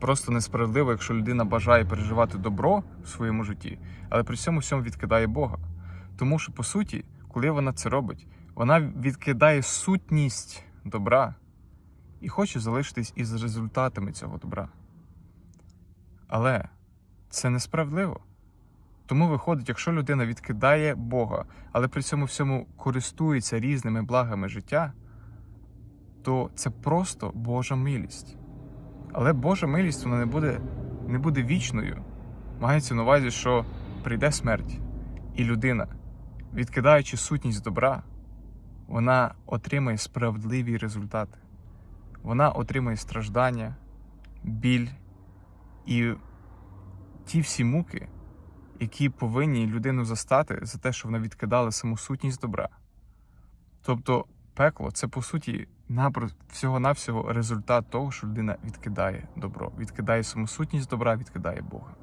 Просто несправедливо, якщо людина бажає переживати добро в своєму житті, але при цьому всьому відкидає Бога. Тому що, по суті, коли вона це робить, вона відкидає сутність добра і хоче залишитись із результатами цього добра. Але це несправедливо. Тому виходить, якщо людина відкидає Бога, але при цьому всьому користується різними благами життя, то це просто Божа милість. Але Божа милість вона не буде, не буде вічною. Мається на увазі, що прийде смерть, і людина, відкидаючи сутність добра, вона отримає справедливі результати. Вона отримає страждання, біль і ті всі муки, які повинні людину застати за те, що вона відкидала саму сутність добра. Тобто пекло це по суті всього-навсього результат того, що людина відкидає добро, відкидає самосутність добра, відкидає Бога.